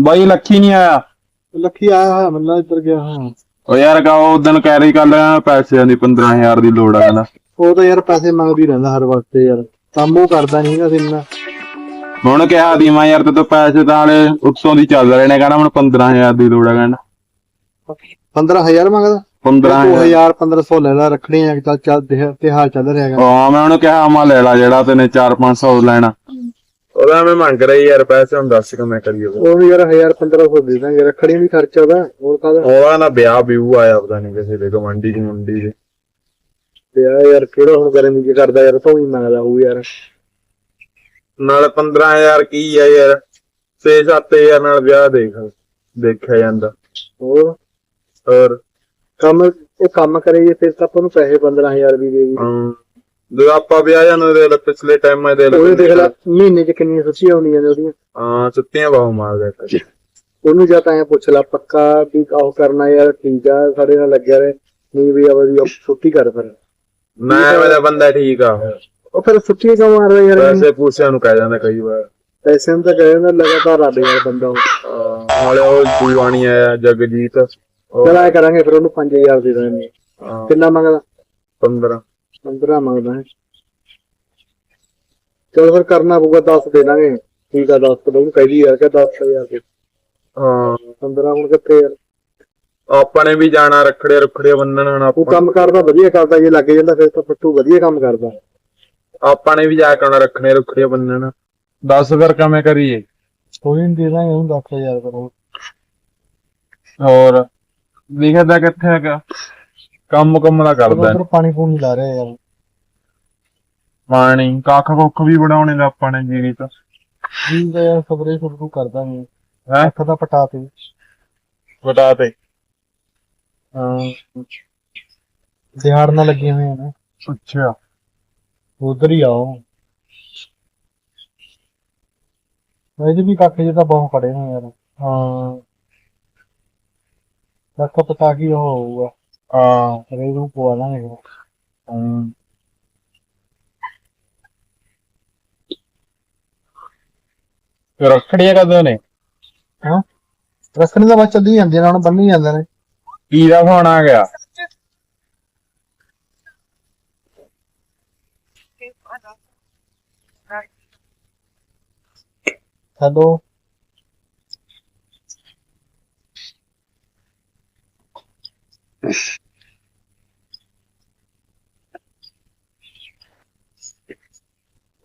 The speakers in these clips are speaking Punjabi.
ਬਾਈ ਲੱਖੀ ਨਹੀਂ ਆਇਆ। ਲੱਖੀ ਆਇਆ ਹੋਇਆ ਮੈਨੂੰ ਇੱਧਰ ਗਿਆ ਹਾਂ ਉਹ ਯਾਰ ਕਾ ਉਹ ਦਿਨ ਕਹਿ ਰਹੀ ਕੱਲ ਪੈਸਿਆਂ ਦੀ 15000 ਦੀ ਲੋੜ ਆ ਕਹਿੰਦਾ ਉਹ ਤਾਂ ਯਾਰ ਪੈਸੇ ਮੰਗਦੀ ਰਹਿੰਦਾ ਹਰ ਵਕਤ ਯਾਰ ਕੰਮ ਉਹ ਕਰਦਾ ਨਹੀਂ ਹੈਗਾ ਇੰਨਾ ਹੁਣ ਕਿਹਾ ਦੀ ਮੈਂ ਯਾਰ ਤੇ ਤੋਂ ਪੈਸੇ ਤਾਂ ਹਲੇ ਉੱਤੋਂ ਦੀ ਚੱਲ ਰਹੇ ਨੇ ਕਹਿੰਦਾ ਮੈਨੂੰ 15000 ਦੀ ਲੋੜ ਆ ਕਹਿੰਦਾ। 15000 ਮੰਗਦਾ? 15000 2000 1500 ਲੈ ਲੈ ਰੱਖਣੀ ਹੈ ਚੱਲ ਤਿਉਹਾਰ ਚੱਲ ਰਿਹਾ ਹੈਗਾ। ਹਾਂ ਮੈਂ ਉਹਨੂੰ ਕਿਹਾ ਮਾ ਲੈ ਲਾ ਜਿਹੜਾ ਤੈਨੇ 4-500 ਲੈਣਾ। ਉਹਦਾ ਮੈਂ ਮੰਗ ਰਹੀ ਯਾਰ ਪੈਸੇ ਹੁਣ ਦੱਸ ਕਿ ਮੈਂ ਕਰੀਏ ਉਹ ਵੀ ਯਾਰ 1000 1500 ਦੇ ਦਾਂਗੇ ਰੱਖੜੀ ਵੀ ਖਰਚਾ ਉਹਦਾ ਹੋਰ ਕਾਹਦਾ? ਉਹਦਾ ਨਾ ਵਿਆਹ ਵਿਊ ਆਇਆ ਪਤਾ ਨਹੀਂ ਕਿਸੇ ਦੇ ਗਵੰਡੀ ਦੀ ਮੁੰਡੀ ਦੇ। ਤੇ ਆ ਯਾਰ ਕਿਹੜਾ ਹੁਣ ਗਰਮੀ ਕੀ ਕਰਦਾ ਯਾਰ ਤੂੰ ਹੀ ਮੰਗਦਾ ਹੋਊ ਯਾਰ। ਨਾਲ 15000 ਕੀ ਆ ਯਾਰ 6-7000 ਨਾਲ ਵਿਆਹ ਦੇਖ ਦੇਖਿਆ ਜਾਂਦਾ। ਹੋਰ? ਹੋਰ? ਕੰਮ ਇਹ ਕੰਮ ਕਰੇ ਜੇ ਫਿਰ ਤਾਂ ਆਪਾਂ ਨੂੰ ਪੈਸੇ 15000 ਵੀ ਦੇ ਦੀ ਹਮ, ਜਦੋਂ ਆਪਾਂ ਵਿਆਹ ਜਾਂਦੇ ਦੇ ਪਿਛਲੇ ਟਾਈਮ ਮੈਂ ਦੇ ਉਹ ਦੇਖ ਲੈ ਮਹੀਨੇ ਚ ਕਿੰਨੀਆਂ ਸੁੱਚੀਆਂ ਆਉਂਦੀਆਂ ਨੇ ਉਹਦੀਆਂ। ਹਾਂ ਸੁੱਤੀਆਂ ਬਾਹੂ ਮਾਰਦਾ ਇੱਕ ਉਹਨੂੰ ਜਾਂ ਤਾਂ ਐ ਪੁੱਛ ਲੈ ਪੱਕਾ ਵੀ ਆਹ ਕਰਨਾ ਯਾਰ ਠੀਕ ਆ ਸਾਡੇ ਨਾਲ ਲੱਗਿਆ ਰਹੇ। ਨਹੀਂ ਵੀ ਆਵਾਦੀ ਛੁੱਟੀ ਕਰ ਫਿਰ। ਮੈਂ ਮੇਰਾ ਬੰਦਾ ਠੀਕ ਆ। ਉਹ ਫਿਰ ਛੁੱਟੀ ਕਿਉਂ ਮਾਰਦਾ ਯਾਰ ਪੈਸੇ ਪੂਸਿਆਂ ਨੂੰ ਕਹਿ ਜਾਂਦਾ ਕਈ ਵਾਰ। ਪੈਸੇ ਨੂੰ ਤਾਂ ਕਹੇ ਨਾ ਲਗਾਤਾਰ ਰੱਬ ਯਾਰ ਬੰਦਾ ਉਹ। ਅਹ, ਨਾਲੇ ਉਹ ਜੂਵਾਣੀ ਆਇਆ ਜਗਜੀਤ। ਚਲ ਐ ਕਰਾਂਗੇ ਫਿਰ ਉਹਨੂੰ 5000 ਦੇ ਦਾਂਗੇ। ਕਿੰਨਾ ਮੰਗਦਾ? 15 15 ਮੰਗਦਾ ਹੈ। ਚਲ ਫਿਰ ਕਰਨਾ ਪਊਗਾ 10 ਦੇ ਦਾਂਗੇ। ਠੀਕ ਆ 10 ਤਾਂ ਉਹਨੂੰ ਕਹਿਦੀ ਯਾਰ ਕਿ 10000 ਦੇ ਹਾਂ। 15 ਹੁਣ ਕਿੱਥੇ ਯਾਰ ਆਪਾਂ ਨੇ ਵੀ ਜਾਣਾ ਰੱਖੜੇ ਰੁਖੜੇ ਬੰਨਣ ਹੁਣ ਉਹ ਆਪਾਂ। ਕੰਮ ਕਰਦਾ ਵਧੀਆ ਕਰਦਾ ਜੇ ਲੱਗ ਜਾਂਦਾ ਫਿਰ ਤਾਂ ਫੱਟੂ ਵਧੀਆ ਕੰਮ ਕਰਦਾ। ਆਪਾਂ ਨੇ ਵੀ ਜਾ ਕੇ ਆਉਣਾ ਰੱਖਣੇ ਰੁਖੜੇ ਬੰਨਣ। ਦੱਸ ਫਿਰ ਕਿਵੇਂ ਕਰੀਏ? ਕੋਈ ਨਹੀਂ ਦੇ ਦਾਂਗੇ ਉਹਨੂੰ 10000 ਕਰੋ ਹੋਰ ਲਿਖਦਾ ਕਿੱਥੇ ਹੈਗਾ? ਕੰਮ ਕੰਮ ਦਾ ਕਰਦਾ। ਉਧਰ ਪਾਣੀ ਪੂਣੀ ਲਾ ਰਿਹਾ ਯਾਰ। ਪਾਣੀ ਕੱਖ ਕੁੱਖ ਵੀ ਬਣਾਉਣੇ ਦਾ ਆਪਾਂ ਨੇ ਜੀਰੀ ਤੋਂ। ਠੀਕ ਹੈ ਯਾਰ ਸਪਰੇ ਸ਼ੁਰੂ ਕਰ ਦਾਂਗੇ ਹੈਂ? ਅੱਖ ਦਾ ਪਟਾ ਤੇ। ਬਤਾ ਤੇ। ਹਾਂ। ਦਿਹਾੜ ਨਾਲ ਲੱਗੇ ਹੋਏ ਆ ਨਾ। ਅੱਛਾ। ਉਧਰ ਹੀ ਆਓ। ਵੈਸੇ ਵੀ ਕਾਕੇ ਜੇ ਤਾਂ ਬਹੁਤ ਖੜੇ ਨੇ ਯਾਰ। ਹਾਂ। ਲੱਕ ਪਤਾ ਕੀ ਹੋਊਗਾ। ਹਾਂ ਰੇ ਨੂੰ ਪਵਾ ਲਾਂਗੇ ਹਮ। ਤੇ ਰੱਖੜੀਆਂ ਕਦੋਂ ਨੇ ਹਾਂ ਰੱਖਣੀ ਦਾ ਬਾਅਦ ਚੱਲੀ ਜਾਂਦੀ ਨਾਲ ਬੰਨੀ ਜਾਂਦੇ ਨੇ ਕੀ ਦਾ ਫੋਨ ਆ ਗਿਆ ਹੈਲੋ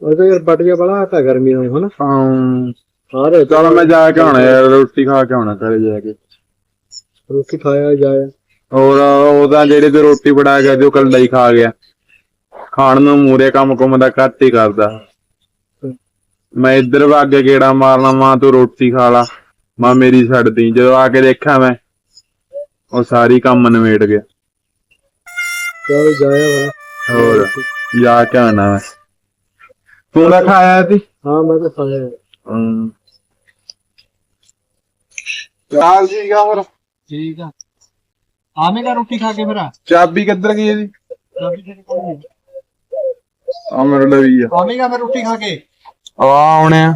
ਉਹ ਤਾਂ ਯਾਰ ਬਟ ਗਿਆ ਬੜਾ ਆਟਾ ਗਰਮੀ ਨੂੰ ਹਨਾ? ਹਾਂ। ਸਾਰੇ ਚਲ ਮੈਂ ਜਾ ਕੇ ਆਉਣਾ ਯਾਰ ਰੋਟੀ ਖਾ ਕੇ ਆਉਣਾ ਘਰੇ ਜਾ ਕੇ। ਰੋਟੀ ਖਾਇਆ ਜਾਇਆ ਹੋਰ ਉਹਦਾ ਜਿਹੜੇ ਤੇ ਰੋਟੀ ਬਣਾ ਗਿਆ ਜੋ ਕੱਲਾ ਹੀ ਖਾ ਗਿਆ। ਖਾਣ ਨੂੰ ਮੂਰੇ ਕੰਮ ਕੁਮ ਦਾ ਘੱਟ ਹੀ ਕਰਦਾ। ਮੈਂ ਇੱਧਰ ਵਗ ਕੇ ਗੇੜਾ ਮਾਰਨਾ ਮਾਂ ਤੂੰ ਰੋਟੀ ਖਾ ਲਾ। ਮਾਂ ਮੇਰੀ ਛੱਡਦੀ ਜਦੋਂ ਆ ਕੇ ਦੇਖਾਂ ਮੈਂ ਉਹ ਸਾਰੀ ਕੰਮ ਨਿਬੇੜ ਗਿਆ। ਚਲ ਜਾਇਆ ਹੋਰ ਜਾ ਕੇ ਆਉਣਾ ਮੈਂ। ਤੂੰ ਤਾਂ ਖਾਇਆ ਸੀ? ਹਾਂ ਮੈਂ ਤਾਂ ਖਾਇਆ। ਹਮ ਚਾਲ ਜੀ ਗਾ ਫਿਰ ਠੀਕ ਆ। ਆਵੇਂਗਾ ਰੋਟੀ ਖਾ ਕੇ ਫਿਰ? ਚਾਬੀ ਕਿੱਧਰ ਗਈ ਇਹਦੀ ਆ ਮੇਰੇ ਲਈ ਆ। ਆਵੇਂਗਾ ਮੈਂ ਰੋਟੀ ਖਾ ਕੇ। ਆ ਆਉਣੇ ਆ।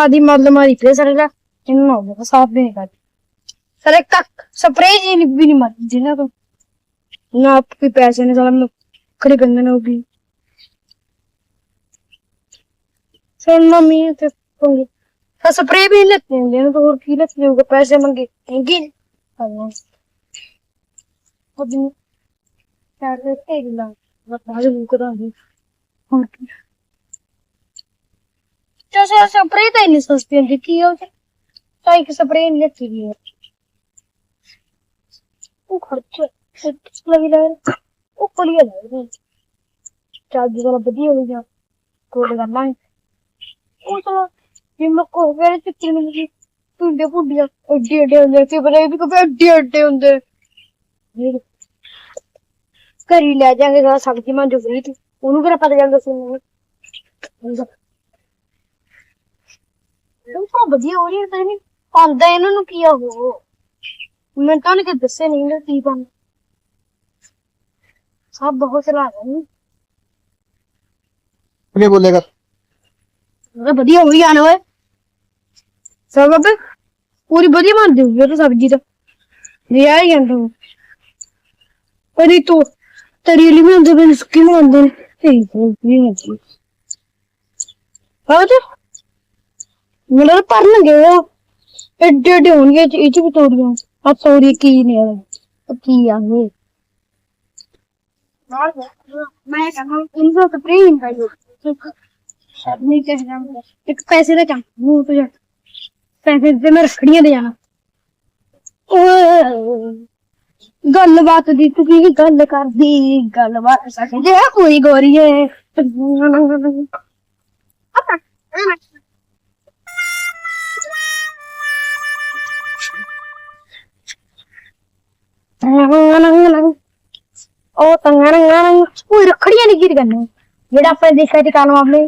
ਸਾਰਾ ਘਾਹ ਦੀ ਮੱਲ ਮਾਰੀ ਤੇ ਸਰੇਗਾ ਇਹਨੂੰ ਹੋ ਗਿਆ ਸਾਫ਼ ਵੀ ਨਹੀਂ ਕਰ ਸਰੇ ਕੱਕ ਸਪਰੇ ਜੀ ਨੀ- ਵੀ ਨਹੀਂ ਮਾਰੀ ਜਿਹਨਾਂ ਤੋਂ ਨਾ ਆਪ ਕੋਈ ਪੈਸੇ ਨੇ ਸਾਲਾ ਮੈਨੂੰ ਖੜੀ ਗੰਦਨ ਹੋਗੀ ਸੁਣ ਮੰਮੀ ਤੇ ਪੰਗੇ ਤਾਂ ਸਪਰੇ ਵੀ ਲੈਤੇ ਹੁੰਦੇ ਨੇ ਤਾਂ ਹੋਰ ਕੀ ਲੈਤੇ ਹੋਊਗਾ ਪੈਸੇ ਮੰਗੇ ਹੈਗੇ ਹਾਂ ਉਹ ਦਿਨ ਚਾਰ ਦੇ ਤੇ ਲਾ ਬਤਾ ਦੇ ਕਰਾਂ ਹੋਰ ਕੀ ਚਾ ਸਪਰੇ ਤਾਂ ਇੰਨੀ ਸਸਤੀ ਹੁੰਦੀ ਕੀ ਹੋ ਤਾਂ ਇੱਕ ਸਪਰੇ ਨਹੀਂ ਲੈਤੀ ਗਈ ਹੈ ਲੈ ਉਹ ਹੋ ਗਿਆ, ਕੋਲ ਕਰਨਾ ਉਹ ਤਾਂ ਪੁੰਡੀਆਂ ਅੱਡੇ ਅੱਡੇ ਹੁੰਦੇ ਕਿ ਬਰੇ ਵੀ ਕੋਈ ਅੱਡੇ ਅੱਡੇ ਹੁੰਦੇ। ਘਰੀ ਲੈ ਜਾਾਂਗੇ ਸਬਜ਼ੀ ਮਾਂ ਜੁਗਰੀ ਤੀ ਉਹਨੂੰ ਕਿਹੜਾ ਪਤਾ ਜਾਂਦਾ ਸੀ ਮੈਨੂੰ? ਉਹ ਤਾਂ ਵਧੀਆ ਹੋ ਰਹੀ ਹੈ ਨਹੀਂ ਆਉਂਦਾ ਇਹਨਾਂ ਨੂੰ ਕੀ ਆ ਉਹ? ਮੈਂ ਤਾਂ ਨਹੀਂ ਕਿ ਦੱਸੇ ਨਹੀਂ ਨਾ ਕੀ ਬਣ ਸਭ ਬਹੁਤ ਚਲਾ ਰਹੇ ਨੇ। ਕਿਵੇਂ ਬੋਲੇਗਾ ਉਹ ਵਧੀਆ ਹੋ ਜਾਣਾ ਓਏ। ਸਭ ਬਾਬੇ ਪੂਰੀ ਵਧੀਆ ਬਣ ਜੂਗੀ ਉਹ ਤਾਂ ਸਬਜ਼ੀ ਤਾਂ। ਰਿਆ ਹੀ ਜਾਂਦਾ। ਅਰੇ ਤੂੰ ਤਰੀ ਲਈ ਬਣਾਉਂਦੇ ਨੇ ਸੁੱਕੀ ਬਣਾਉਂਦੇ ਨੇ। ਇਹ ਵੀ ਨਹੀਂ ਹਾਂ। ਤੇ? ਮੇਰਾ ਪਰਨਗੇ ਉਹ ਐਡੇ ਐਡੇ ਹੋਣਗੇ ਇਹ 'ਚ- ਵੀ ਤੋੜੀਆਂ। ਆ ਤੋੜੀ ਕੀ ਨੇ ਉਹ ਕੀ ਆ ਇਹ? ਮੈਂ ਕਹਿੰਦਾ ਇਨਸਾ ਸਪਰੇ ਨਹੀਂ ਖਾਈ ਨਹੀਂ ਕਹਿਣਾ ਇੱਕ ਪੈਸੇ ਦਾ ਕੰਮ ਮੂੰਹ ਤੋਂ ਜਾ ਪੈਸੇ ਤੇ ਮੈਂ ਰੱਖੜੀਆਂ ਦੇ ਜਾਣਾ ਗੱਲਬਾਤ ਦੀ ਤੂੰ ਕੀ ਗੱਲ ਕਰਦੀ? ਗੱਲਬਾਤ ਸਕਦੇ ਆ ਕੋਈ ਗੋਰੀਏ ਉਹ ਤੰਗਣ ਉਹ ਰੱਖੜੀਆਂ ਨਹੀਂ ਗਿਰ ਗੰਨੇ ਜਿਹੜਾ ਆਪਣੇ ਦੇਖਿਆ ਤੇ ਕਾਲਮ ਆਪਣੇ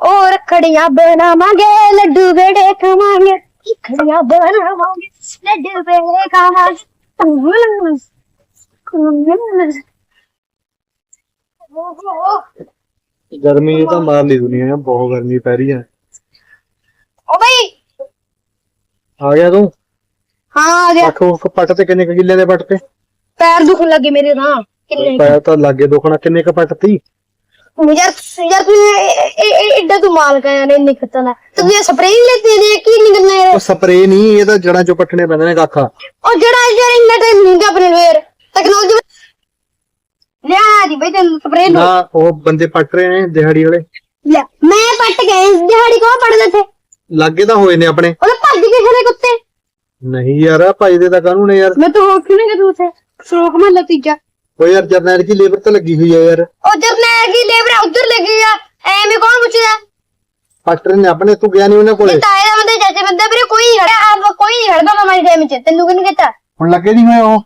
ਉਹ ਰੱਖੜੀਆਂ ਬਣਾਵਾਂਗੇ ਲੱਡੂ ਬੇੜੇ ਖਾਵਾਂਗੇ ਰੱਖੜੀਆਂ ਬਣਾਵਾਂਗੇ ਲੱਡੂ ਬੇੜੇ ਖਾਵਾਂਗੇ ਗਰਮੀ ਇਹ ਤਾਂ ਮਾਰ ਲਈ ਦੁਨੀਆ ਹੈ ਬਹੁਤ ਗਰਮੀ ਪੈ ਰਹੀ ਹੈ ਓ ਬਈ ਆ ਗਿਆ ਤੂੰ ਹਾਂ ਆ ਗਿਆ। ਆਖੋ ਪੱਟ ਤੇ ਕਿੰਨੇ ਕੁ ਕਿੱਲੇ ਦੇ ਪੱਟ ਤੇ? ਪੈਰ ਦੁਖਣ ਲੱਗੇ ਮੇਰੇ ਤਾਂ ਕਿੰਨੇ ਪੈਰ ਤਾਂ ਲੱਗੇ ਦੁਖਣਾ ਕਿੰਨੇ ਕ ਪੱਟ ਤੀ? ਯਾਰ ਯਾਰ ਤੂੰ ਐਡਾ ਤੂੰ ਮਾਲ ਕਾ ਯਾਰ ਇੰਨੀ ਖਤਨਾ ਤੂੰ ਇਹ ਸਪਰੇ ਨਹੀਂ ਲੈਤੀ ਨੇ ਕੀ ਨਹੀਂ ਕਰਨਾ ਯਾਰ? ਉਹ ਸਪਰੇ ਨਹੀਂ ਇਹ ਤਾਂ ਜੜਾਂ ਚੋਂ ਪੱਟਣੇ ਪੈਂਦੇ ਨੇ ਕਾਖਾ। ਉਹ ਜਿਹੜਾ ਯਾਰ ਇੰਨਾ ਟਾਈਮ ਨਹੀਂ ਗਾ ਆਪਣੇ ਵੇਰ ਟੈਕਨੋਲੋਜੀ ਲਿਆ ਦੀ ਬਈ ਤੈਨੂੰ ਸਪਰੇ ਨਾ ਉਹ ਬੰਦੇ ਪੱਟ ਰਹੇ ਨੇ ਦਿਹਾੜੀ ਵਾਲੇ। ਲੈ ਮੈਂ ਪੱਟ ਗਏ ਦਿਹਾੜੀ ਕੌਣ ਪੜਦਾ ਥੇ ਲੱਗੇ ਤਾਂ ਹੋਏ ਨੇ ਆਪਣੇ। ਉਹਨੇ ਭੱਜ ਕੇ ਖੜੇ ਕੁੱਤੇ। ਨਹੀਂ ਯਾਰ ਭਾਈ ਦੇ ਤਾਂ ਕਾਨੂੰਨ ਹੈ ਯਾਰ? ਮੈਂ ਤਾਂ ਹੋ ਕਿਉਂ ਨਹੀਂ ਤੂੰ ਉਥੇ? ਸ਼ੌਕ ਮਹੱਲਾ ਤੀਜਾ। ਉਹ ਯਾਰ ਜਰਨੈਲ ਕੀ ਲੇਬਰ ਤਾਂ ਲੱਗੀ ਹੋਈ ਹੈ ਯਾਰ? ਉਹ ਜਰਨੈਲ ਕੀ ਲੇਬਰ ਉਧਰ ਲੱਗੀ ਆ। ਐਵੇਂ ਕੌਣ ਪੁੱਛਦਾ? ਪੱਟ ਰਹੇ ਨੇ ਆਪਣੇ ਤੂੰ ਗਿਆ ਨਹੀਂ ਉਹਨਾਂ ਕੋਲੇ। ਦਾ ਬੰਦੇ ਚਾਚੇ ਬੰਦੇ? ਵੀਰੇ ਕੋਈ ਨਹੀਂ ਖੜਾ ਆਪ ਕੋਈ ਨਹੀਂ ਖੜਦਾ ਮਾਮਾ ਦੇ ਟਾਈਮ ਚ ਤੈਨੂੰ ਕਿਹਨੇ ਕੀਤਾ ਹੁਣ ਲੱਗੇ ਨਹੀਂ ਹੋਏ ਉਹ?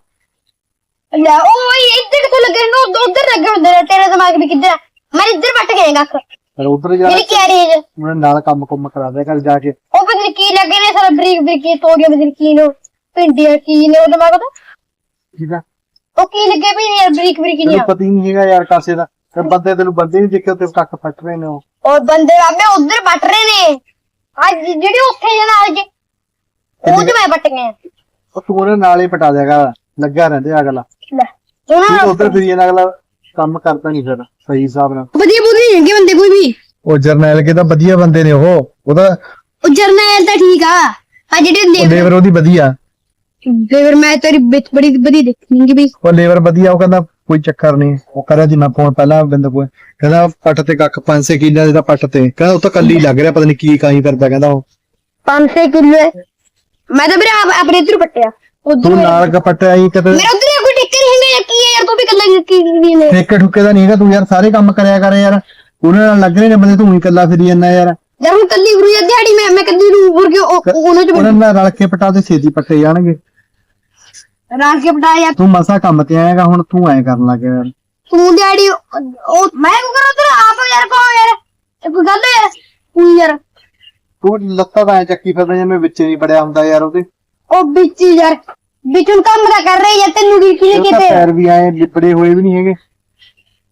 ਲੈ ਉਹ ਇੱਧਰ ਕਿੱਥੇ ਲੱਗੇ ਨੇ? ਉਧਰ ਲੱਗੇ ਹੁੰਦੇ ਨੇ। ਤੇਰੇ ਦਿਮਾਗ ਵੀ ਕਿੱਧਰ ਆ? ਮੈਂ ਇੱਧਰ ਵੱਟ ਗਏ ਗੱਖ ਪਰ ਉਧਰ ਜਾ ਮੇਰੀ ਕੈਰੀਜ ਉਹਨਾਂ ਨਾਲ ਕੰਮ ਕੁੰਮ ਕਰਾ ਦੇ ਘਰ ਜਾ ਕੇ। ਉਹ ਪਤਾ ਨੀ ਕੀ ਲੱਗੇ ਨੇ ਸਾਰਾ ਬਰੀਕ ਬਰੀਕ ਕੀ ਤੋੜੀਆਂ ਪਤਾ ਨੀ ਕੀ ਨੇ ਉਹ, ਭਿੰਡੀਆਂ ਕੀ ਨੇ ਉਹ ਦਿਮਾਗ ਪਤਾ? ਠੀਕ ਆ। ਉਹ ਕੀ ਲੱਗੇ ਵੀ ਯਾਰ ਬਰੀਕ ਬਰੀਕ ਨਹੀਂ ਤੈਨੂੰ ਪਤਾ ਹੀ ਨਹੀਂ ਹੈਗਾ ਯਾਰ ਕਾਸੇ ਦਾ। ਤੇ ਬੰਦੇ ਤੈਨੂੰ ਬੰਦੇ ਨਹੀਂ ਦੇਖੇ ਉੱਤੇ ਕੱਖ ਫੱਟ ਰਹੇ ਨੇ ਉਹ। ਉਹ ਬੰਦੇ ਆਵੇ ਉਧਰ ਵੱਟ ਰਹੇ ਨੇ। ਅੱਜ ਜਿਹੜੇ ਉੱਥੇ ਜਨਾ ਅੱਜ ਉਹ ਤੇ ਮੈਂ ਵੱਟ ਗਏ ਆ। ਉਹ ਤੂੰ ਉਹਨਾਂ ਨਾਲ ਹੀ ਪਟਾ ਦੇਗਾ ਲੱਗਾ ਰਹਿੰਦੇ ਅਗਲਾ। ਲੈ ਉਹਨਾਂ ਤੂੰ ਉਧਰ ਫਿਰ ਇਹਨਾਂ ਅਗਲਾ ਕੰਮ ਕਰਦਾ ਨਹੀਂ ਫਿਰ ਸਹੀ ਹਿਸਾਬ ਨਾਲ। ਵਧੀਆ ਬੁੱਧੀ ਹੈਗੇ ਬੰਦੇ ਕੋਈ ਵੀ। ਉਹ ਜਰਨੈਲ ਕੇ ਤਾਂ ਵਧੀਆ ਬੰਦੇ ਨੇ ਉਹ। ਉਹਦਾ ਉਹ ਜਰਨੈਲ ਤਾਂ ਠੀਕ ਆ। ਆ ਜਿਹੜੇ ਲੇਬਰ ਲੇਬਰ ਉਹਦੀ ਵਧੀਆ। ਲੇਬਰ ਮੈਂ ਤੇਰੀ ਵਿੱਚ ਬੜੀ ਬੜੀ ਦੇਖਣੀ ਵੀ। ਉਹ ਲੇਬਰ ਵਧੀਆ ਉਹ ਕਹਿੰਦਾ ਕੋਈ ਚੱਕਰ ਨਹੀਂ। ਉਹ ਕਰਿਆ ਜੀ ਮੈਂ ਫੋਨ ਪਹਿਲਾਂ ਬਿੰਦ ਕੋਲ। ਕਹਿੰਦਾ ਪੱਟ ਤੇ ਕੱਖ 5-6 ਕਿੱਲਿਆਂ ਦੇ ਤਾਂ ਪੱਟ ਤੇ। ਕਹਿੰਦਾ ਉਹ ਤਾਂ ਕੱਲੀ ਲੱਗ ਰਿਹਾ ਪਤਾ ਨਹੀਂ ਕੀ ਕਾਈ ਕਰਦਾ ਕਹਿੰਦਾ ਉਹ। 500 ਕਿਲੋ। ਮੈਂ ਤਾਂ ਵੀਰੇ ਆਪ- ਆਪਣੇ ਇੱਧਰ ਪੱਟਿਆ। ਉਧਰ ਤੂੰ ਨਾਲ ਕਪੱਟਿਆ ਹੀ ਕਿਤੇ। ਮੇਰਾ ਉਧਰ ਕੋਈ ਟਿੱਕਰ ਨਹੀਂ ਹੈਗਾ। ਯਾਰ ਕੀ ਹੈ ਯਾਰ ਤੂੰ ਵੀ ਕੱਲਾ ਕੀ ਕੀ ਨੇ। ਠੇਕੇ ਠੁਕੇ ਦਾ ਨਹੀਂ ਹੈਗਾ। ਤੂੰ ਯਾਰ ਸਾਰੇ ਕੰਮ ਕਰਿਆ ਕਰ ਯਾਰ। ਉਹਨਾਂ ਨਾਲ ਲੱਗ ਰਹੇ ਨੇ ਬੰਦੇ ਤੂੰ ਹੀ ਇਕੱਲਾ ਫਿਰੀ ਜਾਂਦਾ ਯਾਰ। ਯਾਰ ਹੁਣ ਕੱਲੀ ਗੁਰੂ ਯਾਰ ਦਿਹਾੜੀ ਮੈਂ ਮੈਂ ਕੱਲੀ ਨੂੰ ਹੋਰ ਕੇ ਉਹ ਉਹਨਾਂ ਚ ਉਹਨਾਂ ਨਾਲ ਰਲ ਕੇ ਪਟਾ ਤੇ ਛੇਤੀ ਪੱਟੇ ਜਾਣਗੇ। ਰਾਤ ਕੇ ਪਟਾ ਯਾਰ। ਤੂੰ ਮਸਾ ਕੰਮ ਤੇ ਆਏਗਾ ਹੁਣ ਤੂੰ ਐ ਕਰਨ ਲੱਗ ਗਿਆ ਯਾਰ। ਤੂੰ ਦਿਹਾੜੀ ਉਹ ਮੈਂ ਕੋ ਕਰਾਂ ਤੇਰਾ? ਆਪ ਯਾਰ ਕੋ ਯਾਰ? ਇਹ ਕੋਈ ਗੱਲ ਹੈ? ਤੂੰ ਯਾਰ। ਤੂੰ ਲੱਤਾਂ ਤਾਂ ਐ ਚੱਕੀ ਫਿਰਦਾ ਜਿਵੇਂ ਵਿੱਚ ਨਹੀਂ ਬੜਿਆ ਹੁੰਦਾ ਯਾਰ ਉਹਦੇ। ਉਹ ਵਿੱਚ ਯਾਰ। ਵਿੱਚ ਕੰਮ ਤਾਂ ਕਰ ਰਹੀ ਹੈ ਤੈਨੂੰ ਕੀ ਕੀ ਉਹ ਤਾਂ ਕਿਤੇ ਪੈਰ ਵੀ ਐ ਲਿਬੜੇ ਹੋਏ ਵੀ ਨਹੀਂ ਹੈਗੇ।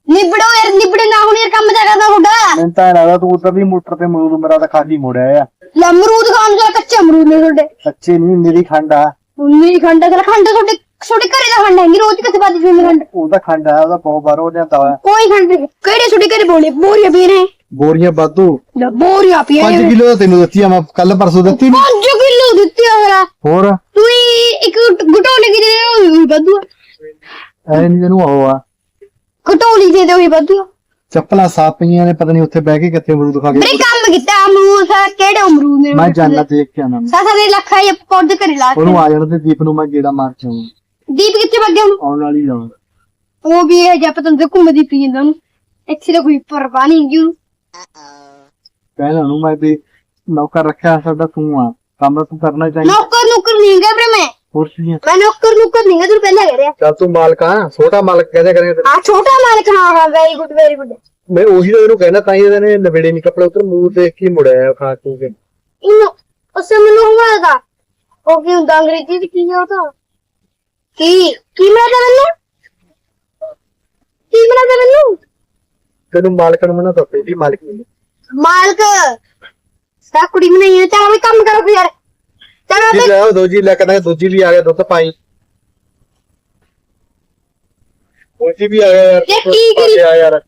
ਨਿਬੜੋ ਯਾਰ ਨਿਬੜੇ ਨਾ ਹੁਣ ਯਾਰ ਕੰਮ ਤਾਂ ਕਰਦਾ ਤੁਹਾਡਾ। ਮੈਨੂੰ ਤਾਂ ਲੱਗਦਾ ਤੂੰ ਉਧਰ ਦੀ ਮੋਟਰ ਤੇ ਮਰੂਦ ਮੇਰਾ ਤਾਂ ਖਾਲੀ ਮੋੜਿਆ ਆ। ਲੈ ਅਮਰੂਦ ਖਾਣ ਜਰਾ ਕੱਚੇ ਅਮਰੂਦ ਨੇ ਤੁਹਾਡੇ। ਕੱਚੇ ਨਹੀਂ ਮੇਰੀ ਖੰਡ ਆ। ਉਨੀ ਖੰਡ ਤੇ ਖੰਡ ਤੁਹਾਡੇ ਤੁਹਾਡੇ ਘਰੇ ਦਾ ਖੰਡ ਹੈਗੀ ਰੋਜ਼ ਕਿੱਥੇ ਬਾਦੀ ਜੁਨੀ ਖੰਡ? ਉਹਦਾ ਖੰਡ ਆ ਉਹਦਾ ਬਹੁਤ ਬਾਹਰੋਂ ਲਿਆਂਦਾ ਹੋਇਆ ਕੋਈ ਖੰਡ ਨਹੀਂ। ਕਿਹੜੇ ਤੁਹਾਡੇ ਘਰੇ ਬੋਲੇ ਬੋਰੀਆਂ ਪੀ ਰਹੇ ਬੋਰੀਆਂ ਵਾਧੂ। ਲੈ ਬੋਰੀਆਂ ਪੀ 5 ਰਹੇ ਕਿਲੋ ਤਾਂ ਤੈਨੂੰ ਦਿੱਤੀ ਆ ਮੈਂ ਕੱਲ ਪਰਸੋਂ ਦਿੱਤੀ ਨੀ। 5 ਕਿਲੋ ਦਿੱਤੀ ਆ ਮੇਰਾ ਹੋਰ? ਤੂੰ ਹੀ ਇੱਕ ਘਟੋਲੇ ਕੀ ਦੇ ਉਹ ਵਾਧੂ ਆ। ਐ ਨਹੀਂ ਤੈਨੂੰ ਉਹ ਆ। ਘਟੋਲੀ ਦੇ ਦੇ ਉਹ ਵਾਧੂ। ਚੱਪਲਾਂ ਸਾਫ਼ ਪਈਆਂ ਨੇ ਪਤਾ ਨਹੀਂ ਉੱਥੇ ਬਹਿ ਕੇ ਕਿੱਥੇ ਮਰੂਦ ਖਾ ਕੇ ਮੇਰੇ ਕੰਮ ਕੀਤਾ ਅਮਰੂਦ ਸਾਰਾ ਕਿਹੜੇ ਅਮਰੂਦ ਨੇ? ਮੈਂ ਜਾਣਾ ਦੇਖ ਕੇ ਆਣਾ ਸਾਸਾ ਦੇ ਲੱਖਾਂ ਇਹ ਪੌਦੇ ਘਰੇ ਲਾ ਕੇ ਉਹਨੂੰ ਆ ਜਾਣ ਤੇ ਦੀਪ ਨੂੰ ਮੈਂ ਗੇੜਾ ਮਾਰ ਕੇ ਆਉਂ ਦੀਪ ਕਿੱਥੇ ਵਗ ਗਿਆ ਹੁਣ ਆਉਣ ਵਾਲੀ ਜਾਵਾਂ ਉਹ ਵੀ ਇਹ ਜੱਪ ਤੰਦੇ ਘੁੰਮਦੀ ਪਈ ਜਾਂਦਾ ਉਹਨੂੰ। ਇੱਥੇ ਤਾਂ ਕੋਈ ਪਰਵਾਹ ਨਹੀਂ ਜੂ ਕਹਿਣਾ ਨੂੰ ਮੈਂ ਵੀ ਨੌਕਰ ਰੱਖਿਆ ਸਾਡਾ ਤੂੰ ਆ। ਕੰਮ ਤੂੰ ਕਰਨਾ ਚਾਹੀਦਾ। ਨੌਕਰ ਨੌਕਰ ਨਹੀਂ ਗਾ ਵੀਰੇ ਮੈਂ। ਹੋਰ ਕੀ ਆ? ਮੈਂ ਨੌਕਰ ਨੌਕਰ ਨਹੀਂ ਤੂੰ ਪਹਿਲਾਂ ਕਹਿ ਰਿਹਾ। ਚੱਲ ਤੂੰ ਮਾਲਕ ਆ ਛੋਟਾ ਮਾਲਕ ਕਹਦੇ ਕਰੇ। ਹਾਂ ਛੋਟਾ ਮਾਲਕ ਹਾਂ ਹਾਂ ਵੈਰੀ ਗੁੱਡ ਵੈਰੀ ਗੁੱਡ ਮੈਂ ਉਹੀ ਤਾਂ ਇਹਨੂੰ ਕਹਿਣਾ ਤਾਂ ਹੀ ਇਹਦੇ ਨੇ ਨਵੇੜੇ ਨਹੀਂ ਕੱਪੜੇ ਉਤਰ ਮੂੰਹ ਦੇਖ ਕੇ ਮੁੜਿਆ ਖਾ ਕੇ। ਇਹਨੂੰ ਉਸੇ ਮੈਨੂੰ ਹੁਆਗਾ ਉਹ ਕੀ ਹੁੰਦਾ ਅੰਗਰੇਜ਼ੀ ਚ ਕੀ ਹੈ ਉਹ ਤਾਂ? ਕੀ ਕੀ ਮਿਲਦਾ ਮੈਨੂੰ? ਕੀ ਮਿਲਦਾ ਮੈਨੂੰ? ਤੈਨੂੰ ਮਾਲਕ ਨੂੰ ਮਨਾ ਤਾਂ ਪਹਿਲੀ ਮਾਲਕ ਨਹੀਂ ਮਾਲਕ ਸਾ ਕੁੜੀ ਬਣਾਈ ਹੈ ਚੱਲ ਵੀ ਕੰਮ ਕਰੋ ਯਾਰ ਚਲੋ ਜੀ ਲੈ ਉਹ ਦੋਜੀ ਲੈ ਕੇ ਦੋਜੀ ਵੀ ਆ ਗਿਆ ਦੁੱਧ ਪਾਈ। ਦੋਜੀ ਵੀ ਆ ਗਿਆ ਯਾਰ ਇਹ ਕੀ ਕਰੀ? ਆ ਯਾਰ।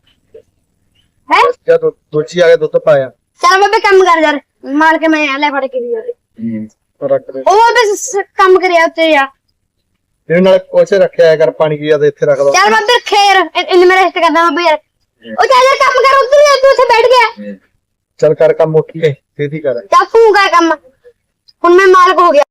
ਹੈ? ਜਦ ਦੋਜੀ ਆ ਗਿਆ ਦੁੱਧ ਪਾਇਆ। ਚੱਲ ਬਾਬੇ ਕੰਮ ਕਰ ਯਾਰ। ਮਾਲਕ ਮੈਂ ਲੈ ਫੜ ਕੇ ਵੀ ਯਾਰ ਰੱਖ ਦੇ। ਉਹ ਬਸ ਕੰਮ ਕਰਿਆ ਉੱਤੇ ਯਾਰ ਇਹਦੇ ਨਾਲ ਕੋਸੇ ਰੱਖਿਆ ਹੈ ਕਰ ਪਾਣੀ ਕੀ ਆ ਤੇ ਇੱਥੇ ਰੱਖ ਦੋ। ਚੱਲ ਬਾਬੇ ਖੇਰ। ਇਹਨੇ ਮੇਰੇ ਰਿਸ਼ਤੇ ਕਰਦਾ ਬਾਬੇ ਯਾਰ। ਉਹ ਚੱਲ ਯਾਰ ਕੰਮ ਕਰ ਉੱਧਰ ਯਾਰ ਤੂੰ ਉੱਥੇ ਬੈਠ ਗਿਆ। ਚੱਲ ਕਰ ਕੰਮ ਉੱਠ ਕੇ ਛੇਤੀ ਕਰ। ਕਰ ਕੰਮ। ਹੁਣ ਮੈਂ ਮਾਲਕ ਹੋ ਗਿਆ।